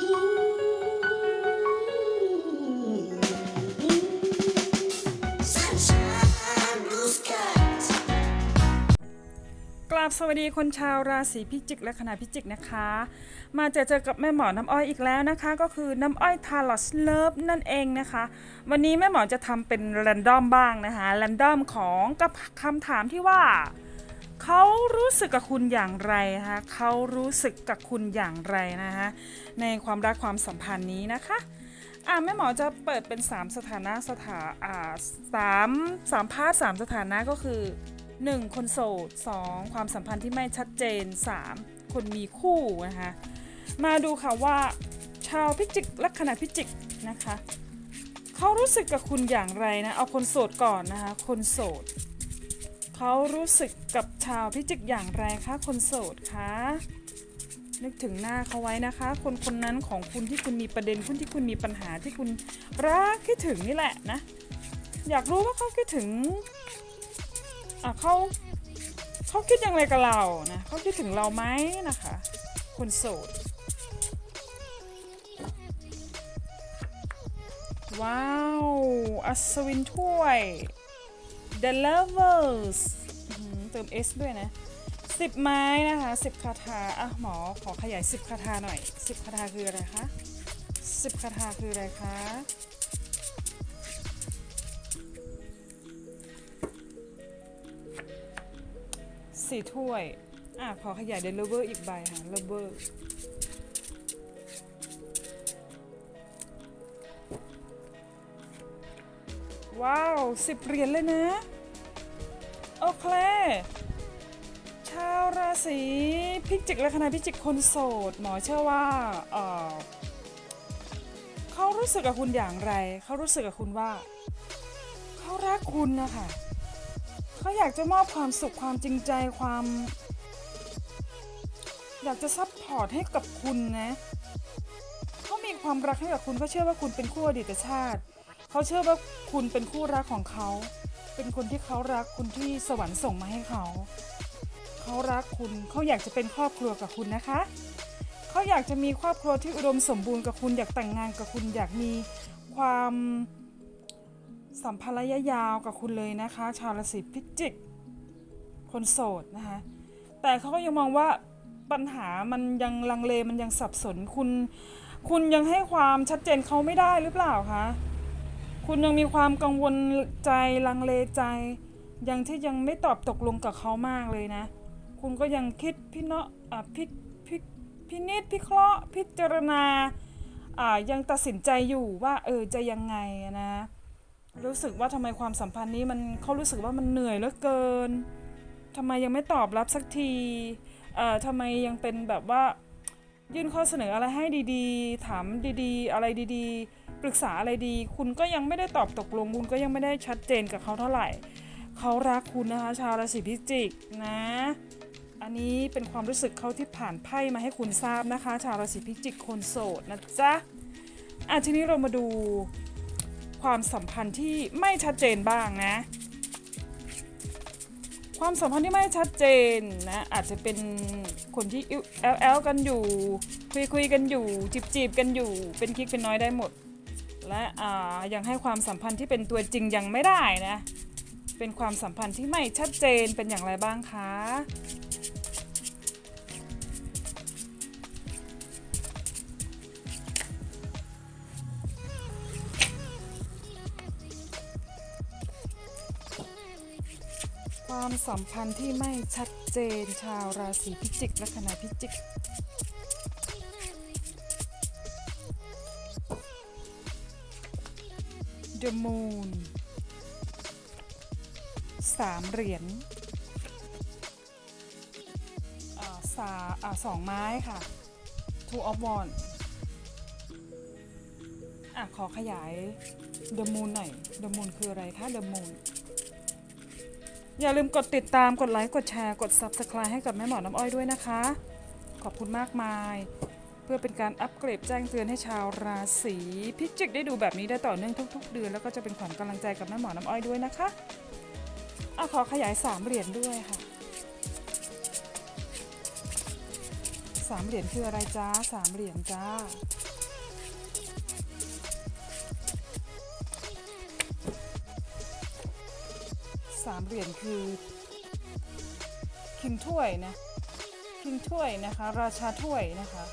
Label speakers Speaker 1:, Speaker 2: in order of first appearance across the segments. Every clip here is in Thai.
Speaker 1: กราบสวัสดีคนชาวราศีพิจิกและคณะพิจิกนะคะ มาเจอเจอกับแม่หมอน้ำอ้อยอีกแล้วนะคะ ก็คือน้ำอ้อยทาร์ลอสเลิฟนั่นเองนะคะ วันนี้แม่หมอจะทำเป็นแรนดอมบ้างนะคะแรนดอมของกับคำถามที่ว่า เขารู้สึกกับคุณอย่างไรนะคะเขารู้สึกกับคุณอย่างไรนะคะในความรักความสัมพันธ์นี้นะคะอะแม่หมอจะเปิดเป็น 3 สถานะสถาอ่าสามสามพาร์ทสามสถานะก็คือ 1. คนโสด 2. ความสัมพันธ์ที่ไม่ชัดเจน 3. คนมีคู่นะคะมาดูค่ะว่าชาวพิจิกลัคนาพิจิกนะคะเขารู้สึกกับคุณอย่างไรนะ เอาคนโสดก่อนนะคะ คนโสด เขารู้สึกกับชาวพิจิกอย่างไรคะคนโสดคะนึกถึงหน้าเขาไว้นะคะ คนคนนั้นของคุณที่คุณมีประเด็นคุณที่คุณมีปัญหาที่คุณรักคิดถึงนี่แหละนะ อยากรู้ว่าเขาคิดถึงอะเขาเขาคิดย่างไรกับเรานะเขาคิดถึงเราไหมนะคะ คนโสดว้าว อัศวินถ้วย The Lovers เติม S ด้วยนะ 10 ไม้นะคะ 10 คาถา อะหมอขอขยาย 10 คาถาหน่อย 10 คาถาคืออะไรคะ 10 คาถาคืออะไรคะสี่ถ้วย อะขอขยาย The Lover อีกใบค่ะ Lover ว้ ว้าวสิบเหรียญเลยนะ โอเค ชาวราศีพิจิกและคณะพิจิกคนโสด หมอเชื่อว่าเออเขารู้สึกกับคุณอย่างไร เขารู้สึกกับคุณว่า เขารักคุณนะคะเขาอยากจะมอบความสุขความจริงใจความ อยากจะซัพพอร์ตให้กับคุณนะเขามีความรักให้กับคุณเขาเชื่อว่าคุณเป็นคู่อดีตชาติ เขาเชื่อว่าคุณเป็นคู่รักของเขา เป็นคนที่เขารักคุณที่สวรรค์ส่งมาให้เขา เขารักคุณเขาอยากจะเป็นครอบครัวกับคุณนะคะ เขาอยากจะมีครอบครัวที่อุดมสมบูรณ์กับคุณอยากแต่งงานกับคุณอยากมีความสัมพันธ์ระยะยาวกับคุณเลยนะคะ ชาวราศีพิจิก คนโสดนะคะ แต่เขาก็ยังมองว่าปัญหามันยังลังเลมันยังสับสนคุณ คุณยังให้ความชัดเจนเขาไม่ได้หรือเปล่าคะ คุณยังมีความกังวลใจลังเลใจ ยังที่ยังไม่ตอบตกลงกับเขามากเลยนะ คุณก็ยังคิดพิเนาะอะพิพิพินิจพิเคราะห์พิจารณาอ่ายังตัดสินใจอยู่ว่าเออจะยังไงนะ รู้สึกว่าทำไมความสัมพันธ์นี้มันเขารู้สึกว่ามันเหนื่อยเหลือเกินทำไมยังไม่ตอบรับสักทีอ่อทำไมยังเป็นแบบว่ายื่นข้อเสนออะไรให้ดีๆ ถามดีๆ อะไรดีๆ ปรึกษาอะไรดี คุณก็ยังไม่ได้ตอบตกลง คุณก็ยังไม่ได้ชัดเจนกับเขาเท่าไหร่ เขารักคุณนะคะ ชาวราศีพิจิกนะ อันนี้เป็นความรู้สึกเขาที่ผ่านไพ่มาให้คุณทราบนะคะ ชาวราศีพิจิกคนโสดนะจ๊ะอะทีนี้เรามาดูความสัมพันธ์ที่ไม่ชัดเจนบ้างนะ ความสัมพันธ์ที่ไม่ชัดเจนนะอาจจะเป็นคนที่แอลแอลกันอยู่ คุยคุยกันอยู่จีบจีบกันอยู่ เป็นคิกเป็นน้อยได้หมด และยังให้ความสัมพันธ์ที่เป็นตัวจริงยังไม่ได้นะ เป็นความสัมพันธ์ที่ไม่ชัดเจนเป็นอย่างไรบ้างคะความสัมพันธ์ที่ไม่ชัดเจนชาวราศีพิจิก และคณะพิจิก The Moon สามเหรียญสาอ่าสองไม้ค่ะ Two of Wands อะ ขอขยาย The Moon หน่อย The Moon คืออะไรคะ The Moon อย่าลืมกดติดตาม กดไลค์ กดแชร์ กด Subscribe ให้กับแม่หมอน้ำอ้อยด้วยนะคะ ขอบคุณมากมาย พื่อเป็นการอัปเกรดแจ้งเตือนให้ชาวราศีพิจิกได้ดูแบบนี้ได้ต่อเนื่องทุก ๆ เดือน แล้วก็จะเป็นขวัญกำลังใจกับแม่หมอน้ำอ้อยด้วยนะคะอะขอขยาย 3 เหรียญด้วยค่ะสามเหรียญคืออะไรจ้าสามเหรียญจ้าสามเหรียญคือคิงถ้วยนะคิงถ้วยนะคะ ราชาถ้วยนะคะ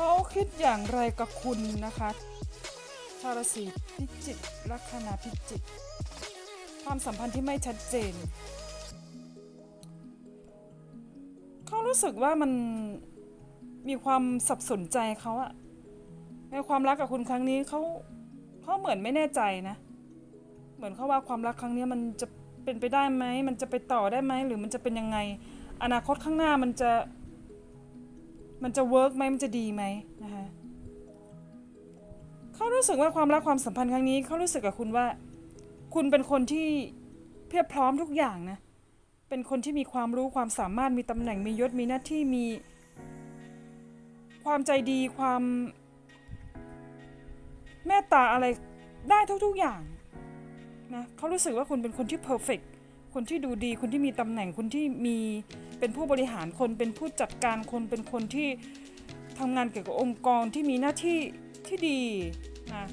Speaker 1: เขาคิดอย่างไรกับคุณนะคะชาวราศีพิจิกลัคนาพิจิก ความสัมพันธ์ที่ไม่ชัดเจน เขารู้สึกว่ามันมีความสับสนใจเขาอะในความรักกับคุณครั้งนี้เขาเขาเหมือนไม่แน่ใจนะ เหมือนเขาว่าความรักครั้งนี้มันจะเป็นไปได้ไหม มันจะไปต่อได้ไหม หรือมันจะเป็นยังไง อนาคตข้างหน้ามันจะ มันจะเวิร์กไหมมันจะดีไหมนะคะเขารู้สึกว่าความรักความสัมพันธ์ครั้งนี้เขารู้สึกกับคุณว่า คุณเป็นคนที่เพียบพร้อมทุกอย่างนะเป็นคนที่มีความรู้ความสามารถมีตำแหน่งมียศมีหน้าที่มี ความใจดีความเมตตาอะไรได้ทุกๆอย่างนะเขารู้สึกว่าคุณเป็นคนที่เพอร์เฟก คนที่ดูดีคนที่มีตำแหน่งคนที่มีเป็นผู้บริหารคนเป็นผู้จัดการคนเป็นคนที่ทำงานเกี่ยวกับองค์กรที่มีหน้าที่ที่ดีนะ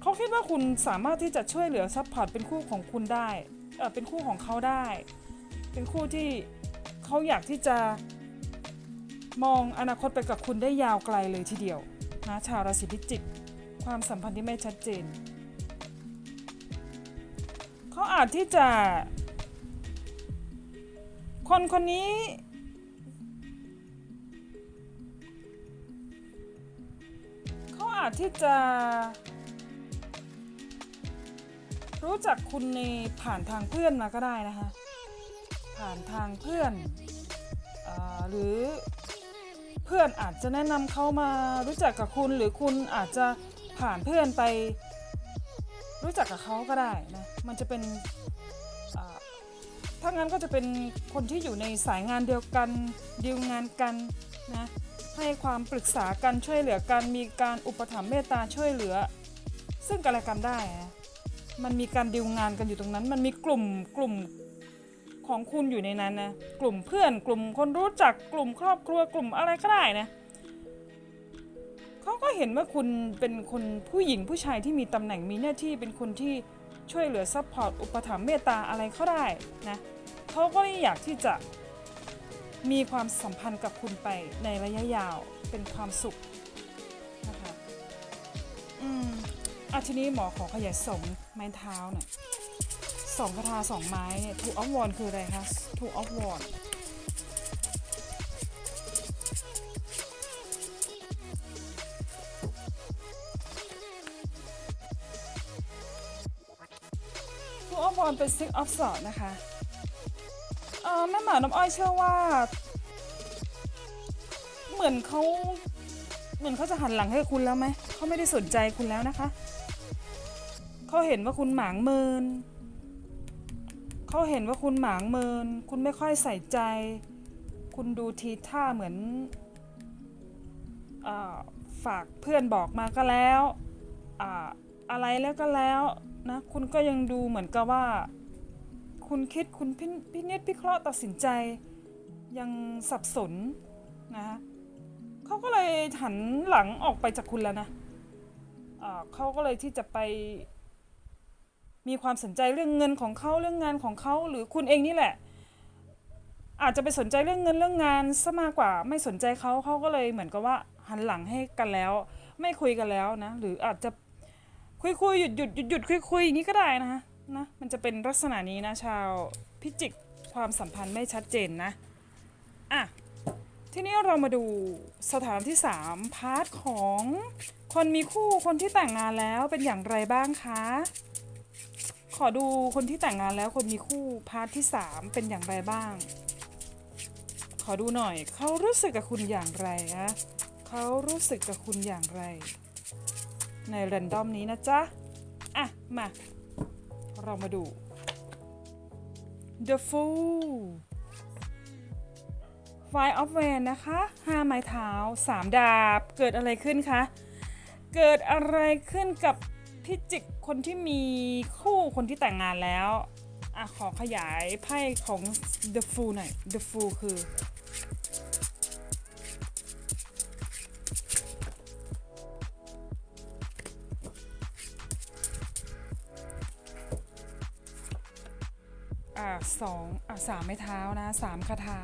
Speaker 1: เขาคิดว่าคุณสามารถที่จะช่วยเหลือซัพพอร์ตเป็นคู่ของคุณได้เออเป็นคู่ของเขาได้ เป็นคู่ที่เขาอยากที่จะมองอนาคตไปกับคุณได้ยาวไกลเลยทีเดียวนะชาวราศีพิจิกความสัมพันธ์ที่ไม่ชัดเจน เขาอาจที่จะ คนคนนี้ เขาอาจที่จะ รู้จักคุณในผ่านทางเพื่อนมาก็ได้นะคะ ผ่านทางเพื่อนอหรือเพื่อนอาจจะแนะนำเขามารู้จักกับคุณ หรือคุณอาจจะผ่านเพื่อนไป รู้จักกับเขาก็ได้นะ มันจะเป็น ถ้างั้นก็จะเป็นคนที่อยู่ในสายงานเดียวกันดีลงานกันนะให้ความปรึกษากันช่วยเหลือกันมีการอุปถัมภ์เมตตาช่วยเหลือ ซึ่งกันและกันได้ มันมีการดีลงานกันอยู่ตรงนั้น มันมีกลุ่มกลุ่มของคุณอยู่ในนั้นนะกลุ่มเพื่อน กลุ่มคนรู้จักกลุ่มครอบครัวกลุ่มอะไรก็ได้นะเขาก็เห็นว่าคุณเป็นคนผู้หญิงผู้ชายที่มีตำแหน่งมีหน้าที่เป็นคนที่ช่วยเหลือซัพพอร์ตอุปถัมภ์เมตตาอะไรเขาได้นะ เขาก็อยากที่จะมีความสัมพันธ์กับคุณไปในระยะยาวเป็นความสุขนะคะอืมอาทีนี้หมอขอขยายสองไม้เท้าหน่อยสองคาถาสองไม้เนี่ยทูออฟวอนคืออะไรคะทูออฟวอนทูออฟวอนเป็นซิกออฟสอดนะคะ ออแม่หมาน้ำอ้อยเชื่อว่า เหมือนเขาเหมือนเขาจะหันหลังให้คุณแล้วไหมเขาไม่ได้สนใจคุณแล้วนะคะเขาเห็นว่าคุณหมางเมินเขาเห็นว่าคุณหมางเมิน คุณไม่ค่อยใส่ใจ คุณดูทีท่าเหมือนอฝากเพื่อนบอกมาก็แล้วออะไรแล้วก็แล้วนะคุณก็ยังดูเหมือนกับว่า คุณคิดคุณพพินิจพิเคราะห์ตัดสินใจ ยังสับสนนะคะเขาก็เลยหันหลังออกไปจากคุณแล้วนะเขาก็เลยที่จะไป มีความสนใจเรื่องเงินของเขาเรื่องงานของเขาหรือคุณเองนี่แหละ อาจจะไปสนใจเรื่องเงินเรื่องงานซะมากกว่าไม่สนใจเขาเขาก็เลยเหมือนกับว่าหันหลังให้กันแล้ว ไม่คุยกันแล้วนะ หรืออาจจะคุยคุยหยุดหยุดหยุดหยุดคุยคุยอย่างนี้ก็ได้นะคะ นะมันจะเป็นลักษณะนี้นะชาวพิจิกความสัมพันธ์ไม่ชัดเจนนะอะทีนี้เรามาดูสถานที่ 3 พาร์ทของคนมีคู่คนที่แต่งงานแล้วเป็นอย่างไรบ้างคะ ขอดูคนที่แต่งงานแล้วคนมีคู่พาร์ทที่ 3 เป็นอย่างไรบ้าง ขอดูหน่อยเขารู้สึกกับคุณอย่างไรนะเขารู้สึกกับคุณอย่างไร ในแรนดอมนี้นะจ๊ะ อะ มา เรามาดู The Fool Five of w a n d นะคะ5ไม้เท้า3ดาบ เกิดอะไรขึ้นคะ เกิดอะไรขึ้นกับพิจิกคนที่มีคู่คนที่แต่งงานแล้วอะขอขยายไพ่ของ The Fool หน่อย The Fool คือ อะสองอะสามไม้เท้านะสามคาถา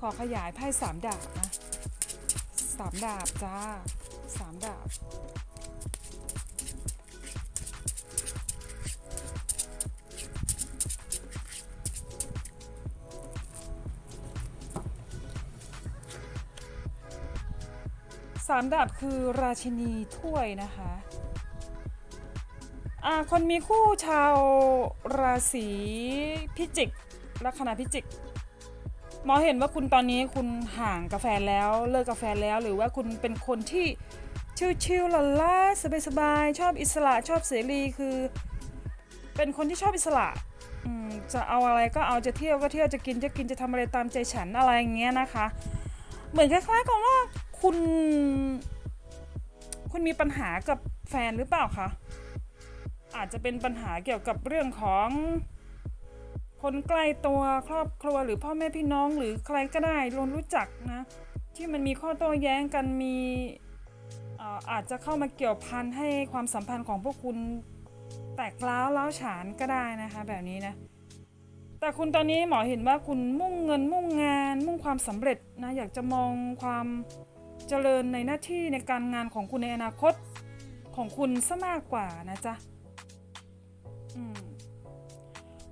Speaker 1: ขอขยายไพ่สามดาบนะสามดาบจ้าสามดาบสามดาบคือราชินีถ้วยนะคะ อ่าคนมีคู่ชาวราศีพิจิกลัคนาพิจิกหมอเห็นว่าคุณตอนนี้คุณห่างกับแฟนแล้วเลิกกับแฟนแล้ว หรือว่าคุณเป็นคนที่ชิลๆลลาสบายๆชอบอิสระชอบเสรีคือ เป็นคนที่ชอบอิสระจะเอาอะไรก็เอาจะเที่ยวก็เที่ยวจะกินจะกินจะทำอะไรตามใจฉันอะไรอย่างเงี้ยนะคะ เหมือนคล้ายๆกับว่าคุณ คุณมีปัญหากับแฟนหรือเปล่าคะ อาจจะเป็นปัญหาเกี่ยวกับเรื่องของคนใกล้ตัวครอบครัวหรือพ่อแม่พี่น้องหรือใครก็ได้รวมรู้จักนะที่มันมีข้อโต้แย้งกันมีเอ่อาจจะเข้ามาเกี่ยวพันให้ความสัมพันธ์ของพวกคุณแตกร้าวร้าวฉานก็ได้นะคะแบบนี้นะแต่คุณตอนนี้หมอเห็นว่าคุณมุ่งเงินมุ่งงาน มุ่งความสำเร็จนะอยากจะมองความเจริญในหน้าที่ในการงานของคุณในอนาคตของคุณซะมากกว่านะจ๊ะ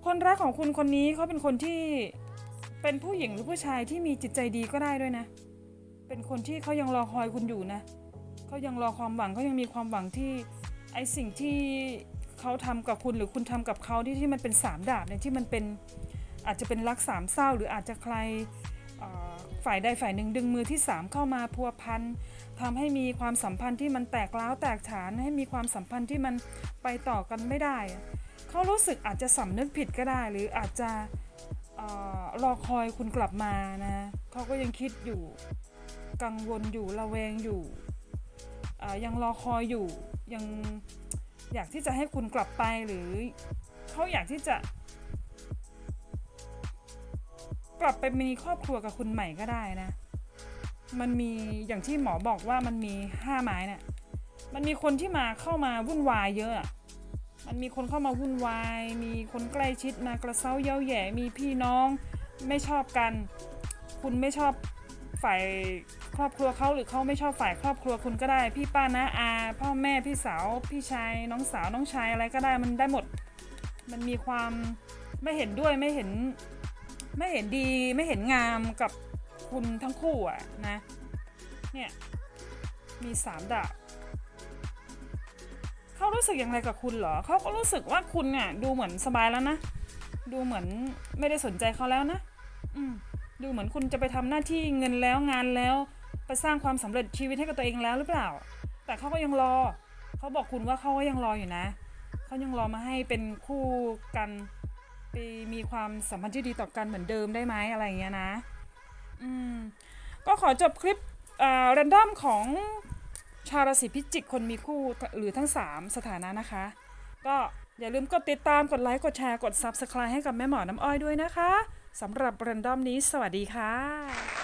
Speaker 1: คนรักของคุณคนนี้เขาเป็นคนที่เป็นผู้หญิงหรือผู้ชายที่มีจิตใจดีก็ได้ด้วยนะ เป็นคนที่เขายังรอคอยคุณอยู่นะเขายังรอความหวังเขายังมีความหวังที่ไอสิ่งที่เขาทำกับคุณหรือคุณทำกับเขาที่ที่มันเป็นสามดาบเนี่ยที่มันเป็นอาจจะเป็นรักสามเศร้า หรืออาจจะใครฝ่ายใดฝ่ายหนึ่งดึงมือที่สามเข้ามาพัวพันทำให้มีความสัมพันธ์ที่มันแตกร้าวแตกฉานให้มีความสัมพันธ์ที่มันไปต่อกันไม่ได้ เขารู้สึกอาจจะสำนึกผิดก็ได้ หรืออาจจะออรอคอยคุณกลับมานะเขาก็ยังคิดอยู่กังวลอยู่ระแวงอยู่ยังรอคอยอยู่ยังอยากที่จะให้คุณกลับไปหรือเขาอยากที่จะ กลับไปมีครอบครัวกับคุณใหม่ก็ได้นะ มันมีอย่างที่หมอบอกว่ามันมีห้าไม้เนี่ยมันมีคนที่มาเข้ามาวุ่นวายเยอะ มันมีคนเข้ามาวุ่นวาย มีคนใกล้ชิดมากระเซ้าเย้าแย่ มีพี่น้องไม่ชอบกัน คุณไม่ชอบฝ่ายครอบครัวเขาหรือเขาไม่ชอบฝ่ายครอบครัวคุณก็ได้ พี่ป้านะอา พ่อแม่พี่สาว พี่ชาย น้องสาวน้องชายอะไรก็ได้มันได้หมด มันมีความไม่เห็นด้วยไม่เห็นไม่เห็นดีไม่เห็นงามกับคุณทั้งคู่อะนะ เนี่ย มีสามดาบ เขารู้สึกอย่างไรกับคุณเหรอเขาก็รู้สึกว่าคุณเนี่ยดูเหมือนสบายแล้วนะ ดูเหมือนไม่ได้สนใจเขาแล้วนะ อืมดูเหมือนคุณจะไปทำหน้าที่เงินแล้วงานแล้วไปสร้างความสำเร็จชีวิตให้กับตัวเองแล้วหรือเปล่า แต่เขาก็ยังรอ เขาบอกคุณว่าเขาก็ยังรออยู่นะ เขายังรอมาให้เป็นคู่กันไปมีความสัมพันธ์ที่ดีต่อกันเหมือนเดิมได้ไหมอะไรอย่างเงี้ยนะ อืม ก็ขอจบคลิปอ่าเรนดอมของ ชาวราศีพิจิกคนมีคู่หรือทั้ง 3 สถานะนะคะ ก็อย่าลืมกดติดตามกดไลค์กดแชร์กด Subscribe ให้กับแม่หมอน้ำอ้อยด้วยนะคะสำหรับเรนดอมนี้ สวัสดีค่ะ